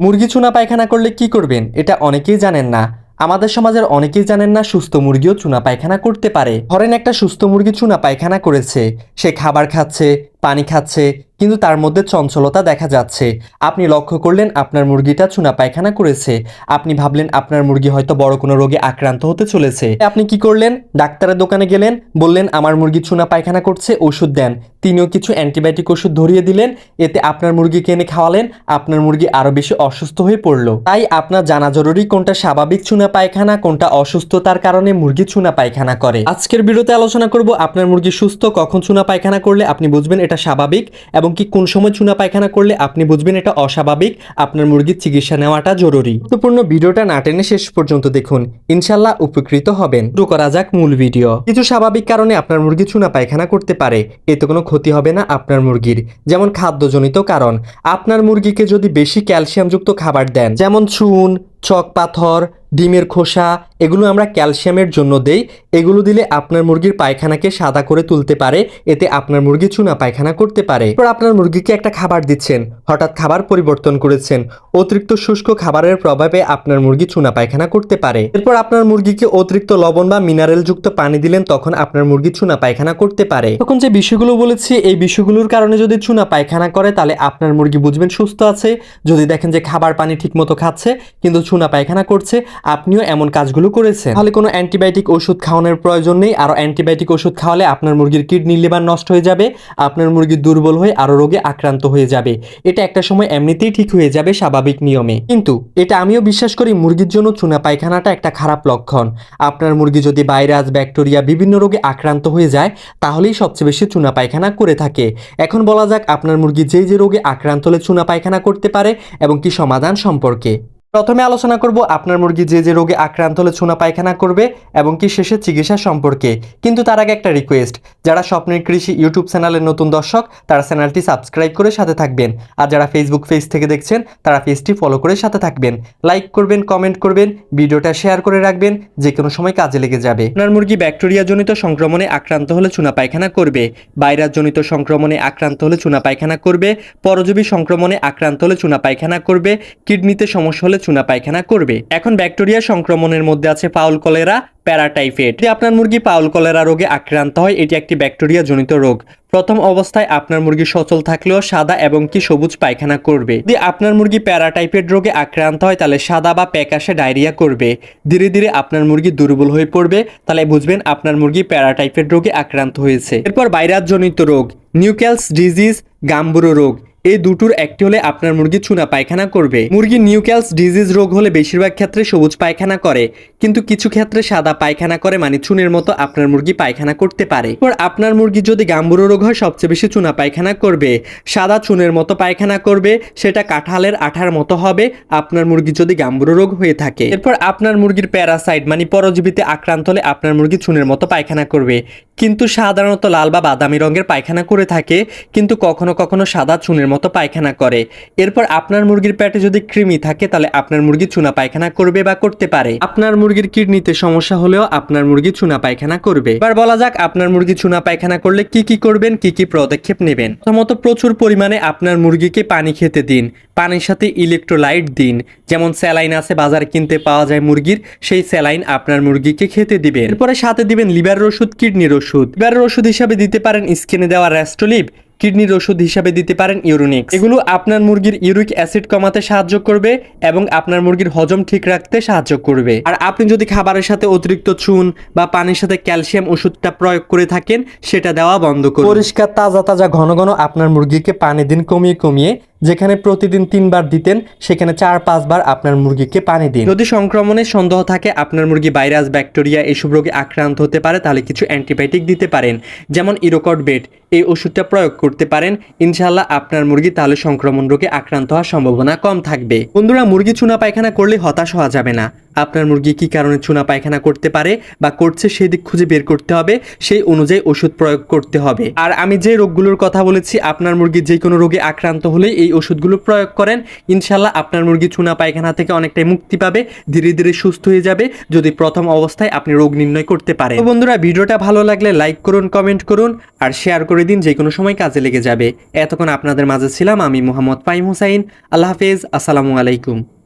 মুরগি চুনা পায়খানা করলে কি করবেন? এটা অনেকেই জানেন না। আমাদের সমাজের অনেকেই জানেন না সুস্থ মুরগিও চুনা পায়খানা করতে পারে। ধরেন একটা সুস্থ মুরগি চুনা পায়খানা করেছে, সে খাবার খাচ্ছে পানি খাচ্ছে, কিন্তু তার মধ্যে চঞ্চলতা দেখা যাচ্ছে। আপনি লক্ষ্য করলেন আপনার মুরগিটা চুনা পায়খানা করেছে। আপনি ভাবলেন আপনার মুরগি হয়তো বড় কোনো রোগে আক্রান্ত হতে চলেছে। আপনি কি করলেন? ডাক্তারের দোকানে গেলেন, বললেন, আমার মুরগি চুনা পায়খানা করছে, ওষুধ দেন। তিনিও কিছু অ্যান্টিবায়োটিক ওষুধ ধরিয়ে দিলেন, এতে আপনার মুরগিকে এনে খাওয়ালেন, আপনার মুরগি আরও বেশি অসুস্থ হয়ে পড়ল। তাই আপনার জানা জরুরি কোনটা স্বাভাবিক চুনা পায়খানা, কোনটা অসুস্থতার কারণে মুরগি চুনা পায়খানা করে। আজকের ভিডিওতে আলোচনা করব, আপনার মুরগি সুস্থ, কখন চুনা পায়খানা করলে আপনি বুঝবেন এটা স্বাভাবিক এবং কি কোন সময় চুনা পায়খানা করলে আপনি বুঝবেন এটা অস্বাভাবিক, আপনার মুরগির চিকিৎসা নেওয়াটা জরুরি। গুরুত্বপূর্ণ ভিডিওটা না টেনে শেষ পর্যন্ত দেখুন ইনশাল্লাহ উপকৃত হবেন। শুরু করা যাক মূল ভিডিও। কিছু স্বাভাবিক কারণে আপনার মুরগি চুনা পায়খানা করতে পারে, এতে কোনো ক্ষতি হবে না আপনার মুরগির। যেমন খাদ্যজনিত কারণ, আপনার মুরগিকে যদি বেশি ক্যালসিয়ামযুক্ত খাবার দেন, যেমন চুন চক পাথর, ডিমের খোসা, এগুলো আমরা ক্যালসিয়ামের জন্য দেই। এগুলো দিলে আপনার মুরগির পায়খানাকে সাদা করে তুলতে পারে, এতে আপনার মুরগি চুনা পায়খানা করতে পারে। এরপর আপনার মুরগিকে একটা খাবার দিচ্ছেন, হঠাৎ খাবার পরিবর্তন করেছেন। অতিরিক্ত শুষ্ক খাবারের প্রভাবে আপনার মুরগি চুনা পায়খানা করতে পারে। এরপর আপনার মুরগিকে অতিরিক্ত লবণ বা মিনারেল যুক্ত পানি দিলেন, তখন আপনার মুরগি চুনা পায়খানা করতে পারে। তখন যে বিষয়গুলো বলেছি, এই বিষয়গুলোর কারণে যদি চুনা পায়খানা করে, তাহলে আপনার মুরগি বুঝবেন সুস্থ আছে। যদি দেখেন যে খাবার পানি ঠিকমতো খাচ্ছে, কিন্তু চুনা পায়খানা করছে, আপনিও এমন কাজগুলো করেছেন। তাহলে কোনো অ্যান্টিবায়োটিক ওষুধ খাওয়ানোর প্রয়োজন নেই, আরও অ্যান্টিবায়োটিক ওষুধ খাওয়ালে আপনার মুরগির কিডনি লিভার নষ্ট হয়ে যাবে, আপনার মুরগি দুর্বল হয়ে আরও রোগে আক্রান্ত হয়ে যাবে। এটা একটা সময় এমনিতেই ঠিক হয়ে যাবে স্বাভাবিক নিয়মে। কিন্তু এটা আমিও বিশ্বাস করি মুরগির জন্য চুনা পায়খানাটা একটা খারাপ লক্ষণ। আপনার মুরগি যদি ভাইরাস, ব্যাকটেরিয়া, বিভিন্ন রোগে আক্রান্ত হয়ে যায়, তাহলেই সবচেয়ে বেশি চুনা পায়খানা করে থাকে। এখন বলা যাক আপনার মুরগি যেই যে রোগে আক্রান্ত হলে চুনা পায়খানা করতে পারে এবং কি সমাধান সম্পর্কে। প্রথমে আলোচনা করব আপনার মুরগি যে যে রোগে আক্রান্ত হলে চুনা পায়খানা করবে এবং কি শেষে চিকিৎসা সম্পর্কে। কিন্তু তার আগে একটা রিকোয়েস্ট যারা স্বপ্নের কৃষি ইউটিউব চ্যানেলের নতুন দর্শক, তারা চ্যানেলটি সাবস্ক্রাইব করে সাথে থাকবেন। আর যারা ফেসবুক পেজ থেকে দেখছেন, তারা পেজটি ফলো করে সাথে থাকবেন। লাইক করবেন কমেন্ট করবেন, ভিডিওটা শেয়ার করে রাখবেন, যে কোনো সময় কাজে লেগে যাবে। আপনার মুরগি ব্যাকটেরিয়াজনিত সংক্রমণে আক্রান্ত হলে চুনা পায়খানা করবে। ভাইরাসজনিত সংক্রমণে আক্রান্ত হলে চুনা পায়খানা করবে। পরজীবী সংক্রমণে আক্রান্ত হলে চুনা পায়খানা করবে। কিডনিতে সমস্যা হলে চুনা পায়খানা করবে। এখন ব্যাকটেরিয়া সংক্রমণের মধ্যে আছে পাউল কলেরা প্যারাটাইফেড যদি আপনার মুরগি পাউল কলেরা রোগে আক্রান্ত হয়, এটি একটি ব্যাকটেরিয়া জনিত রোগ। প্রথম অবস্থায় আপনার মুরগি সচল থাকলেও সাদা এবং কি সবুজ পায়খানা করবে। যদি আপনার মুরগি প্যারাটাইফয়েড রোগে আক্রান্ত হয়, তাহলে সাদা বা প্যাকাশে ডায়রিয়া করবে। ধীরে ধীরে আপনার মুরগি দুর্বল হয়ে পড়বে। তাহলে বুঝবেন আপনার মুরগি প্যারাটাইফয়েড রোগে আক্রান্ত হয়েছে। এরপর ভাইরাসজনিত রোগ নিউক্যালস ডিজিজ, গাম্বুরো রোগ। এই দুটোর একটি হলে আপনার মুরগি চুনা পায়খানা করবে। মুরগি নিউক্যালস ডিজিজ রোগ হলে বেশিরভাগ ক্ষেত্রে সবুজ পায়খানা করে, কিন্তু কিছু ক্ষেত্রে সাদা পায়খানা করে মানে চুনের মতো আপনার মুরগি পায়খানা করতে পারে। এরপর আপনার মুরগি যদি গাম্বুরো রোগ হয়, সবচেয়ে বেশি চুনা পায়খানা করবে। সাদা চুনের মতো পায়খানা করবে, সেটা কাঁঠালের আঠার মতো হবে, আপনার মুরগি যদি গাম্বুরো রোগ হয়ে থাকে। এরপর আপনার মুরগির প্যারাসাইট মানে পরজীবীতে আক্রান্ত হলে আপনার মুরগি চুনের মতো পায়খানা করবে। কিন্তু সাধারণত লাল বা বাদামি রঙের পায়খানা করে থাকে, কিন্তু কখনো কখনো সাদা চুনের মতো পায়খানা করে। এরপর আপনার মুরগির পেটে যদি কৃমি থাকে, তাহলে আপনার মুরগি চুনা পায়খানা করবে বা করতে পারে। আপনার মুরগির কিডনিতে সমস্যা হলেও আপনার মুরগি চুনা পায়খানা করবে। এবার বলা যাক, আপনার মুরগি চুনা পায়খানা করলে কি কি করবেন, কি কি পদক্ষেপ নেবেন? প্রথমত প্রচুর পরিমাণে আপনার মুরগিকে পানি খেতে দিন। পানির সাথে ইলেকট্রোলাইট দিন। যেমন স্যালাইন আছে, বাজারে কিনতে পাওয়া যায় মুরগির, সেই স্যালাইন আপনার মুরগিকে খেতে দিবেন। এরপরে সাথে দিবেন লিভারের ওষুধ, কিডনির ওষুধ। লিভারের ওষুধ হিসাবে দিতে পারেন স্কিনে দেওয়া র্যাস্টোলিভ কিডনির ওষুধ হিসাবে দিতে পারেন ইউরোনিক্স। এগুলো আপনার মুরগির ইউরিক অ্যাসিড কমাতে সাহায্য করবে এবং আপনার মুরগির হজম ঠিক রাখতে সাহায্য করবে। আর আপনি যদি খাবারের সাথে অতিরিক্ত চুন বা পানির সাথে ক্যালসিয়াম ওষুধটা প্রয়োগ করে থাকেন, সেটা দেওয়া বন্ধ করুন। পরিষ্কার, তাজা তাজা, ঘন ঘন আপনার মুরগিকে পানি দিন কমিয়ে কমিয়ে যেখানে প্রতিদিন তিনবার দিতেন, সেখানে চার, পাঁচবার আপনার মুরগিকে পানি দিন। যদি সংক্রমণের সন্দেহ থাকে, আপনার মুরগি ভাইরাস, ব্যাকটেরিয়া এসব রোগে আক্রান্ত হতে পারে, তাহলে কিছু অ্যান্টিবায়োটিক দিতে পারেন। যেমন ইরোকট বেড, এই ওষুধটা প্রয়োগ করতে পারেন। ইনশাল্লাহ আপনার মুরগি তাহলে সংক্রমণ রোগে আক্রান্ত হওয়ার সম্ভাবনা কম থাকবে। বন্ধুরা, মুরগি চুনা পায়খানা করলে হতাশ হওয়া যাবে না। আপনার মুরগি কী কারণে চুনা পায়খানা করতে পারে বা করছে সেই দিক খুঁজে বের করতে হবে, সেই অনুযায়ী ওষুধ প্রয়োগ করতে হবে। আর আমি যে রোগগুলোর কথা বলেছি, আপনার মুরগি যে কোনো রোগে আক্রান্ত হলে এই ওষুধগুলো প্রয়োগ করেন। ইনশাল্লাহ আপনার মুরগি চুনা পায়খানা থেকে অনেকটাই মুক্তি পাবে, ধীরে ধীরে সুস্থ হয়ে যাবে, যদি প্রথম অবস্থায় আপনি রোগ নির্ণয় করতে পারেন। তো বন্ধুরা, ভিডিওটা ভালো লাগলে লাইক করুন, কমেন্ট করুন, আর শেয়ার করে দিন যে কোনো সময় কাজে লেগে যাবে। এতক্ষণ আপনাদের মাঝে ছিলাম আমি মোহাম্মদ পাইম হুসাইন। আল্লাহ হাফেজ, আসসালামু আলাইকুম।